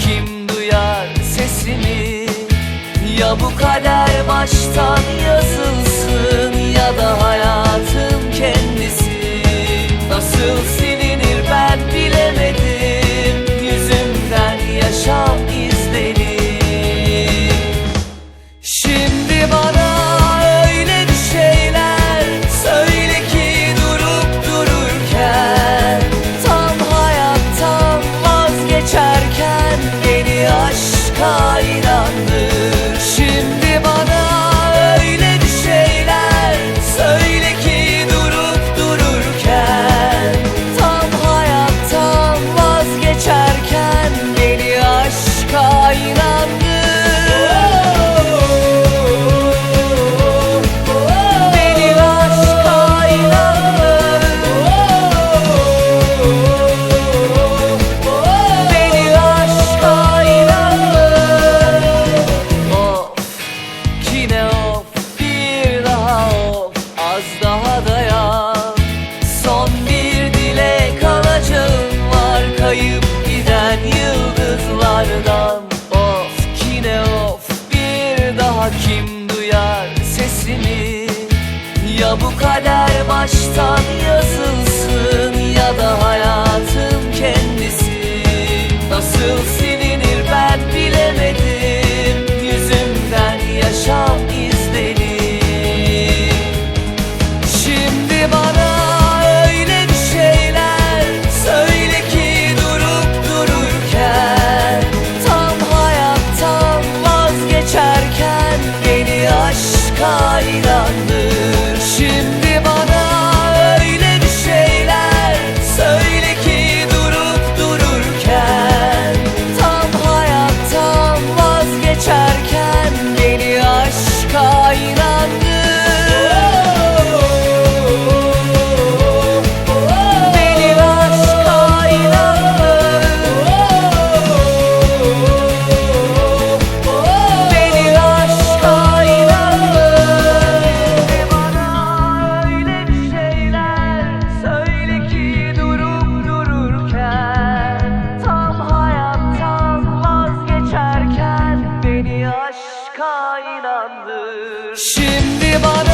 kim duyar sesimi? Ya bu baştan duyar sesini Ya bu kader baştan yazılsın ya da hayatın aşka Şimdi bana